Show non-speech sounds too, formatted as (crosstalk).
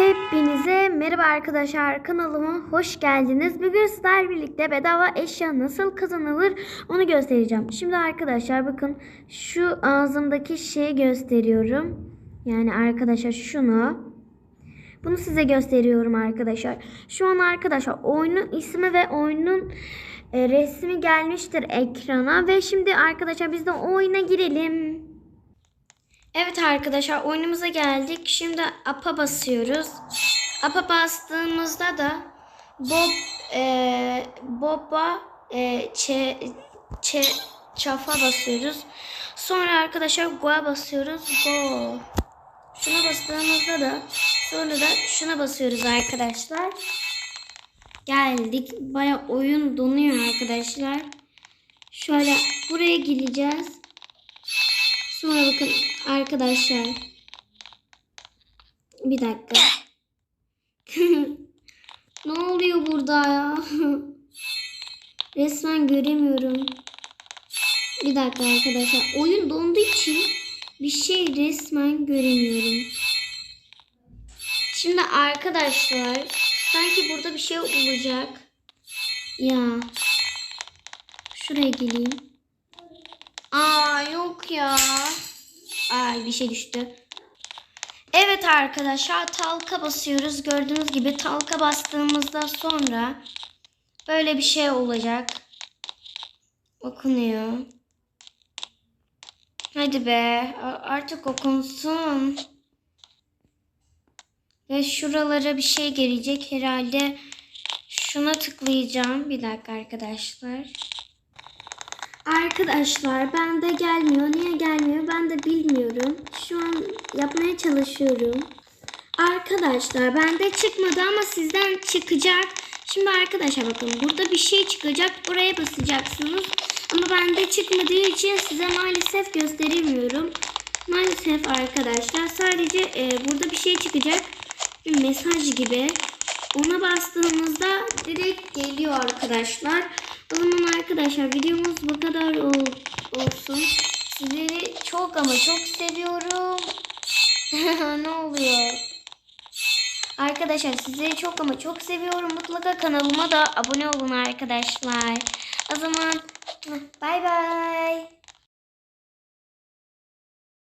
Hepinize merhaba arkadaşlar kanalıma hoş geldiniz. Bugün sizlerle birlikte bedava eşya nasıl kazanılır onu göstereceğim. Şimdi arkadaşlar bakın şu ağzımdaki şeyi gösteriyorum. Yani arkadaşlar şunu. Bunu size gösteriyorum arkadaşlar. Şu an arkadaşlar oyunun ismi ve oyunun e, resmi gelmiştir ekrana. Ve şimdi arkadaşlar biz de oyuna girelim. Evet arkadaşlar oyunumuza geldik. Şimdi AP'a basıyoruz. AP'a bastığımızda da Bob e, Bob'a e, çe, çe, çafa basıyoruz. Sonra arkadaşlar Go'a basıyoruz. Go. Şuna bastığımızda da sonra da şuna basıyoruz arkadaşlar. Geldik. Baya oyun donuyor arkadaşlar. Şöyle buraya gireceğiz. Sonra bakın arkadaşlar. Bir dakika. (laughs) ne oluyor burada ya? (laughs) Resmen göremiyorum. Bir dakika arkadaşlar. Oyun donduğu için bir şey resmen göremiyorum. Şimdi arkadaşlar sanki burada bir şey olacak. Ya. Şuraya geleyim. Aa yok ya. Ay bir şey düştü. Evet arkadaşlar talka basıyoruz. Gördüğünüz gibi talka bastığımızda sonra böyle bir şey olacak. Okunuyor. Hadi be artık okunsun. Ve şuralara bir şey gelecek herhalde. Şuna tıklayacağım. Bir dakika arkadaşlar. Arkadaşlar bende gelmiyor. Niye gelmiyor ben de bilmiyorum. Şu an yapmaya çalışıyorum. Arkadaşlar bende çıkmadı ama sizden çıkacak. Şimdi arkadaşlar bakın burada bir şey çıkacak. Buraya basacaksınız. Ama bende çıkmadığı için size maalesef gösteremiyorum. Maalesef arkadaşlar sadece e, burada bir şey çıkacak. Bir mesaj gibi. Ona bastığımızda direkt geliyor arkadaşlar. O zaman arkadaşlar videomuz bu kadar ol- olsun. Sizleri çok ama çok seviyorum. (laughs) ne oluyor? Arkadaşlar sizleri çok ama çok seviyorum. Mutlaka kanalıma da abone olun arkadaşlar.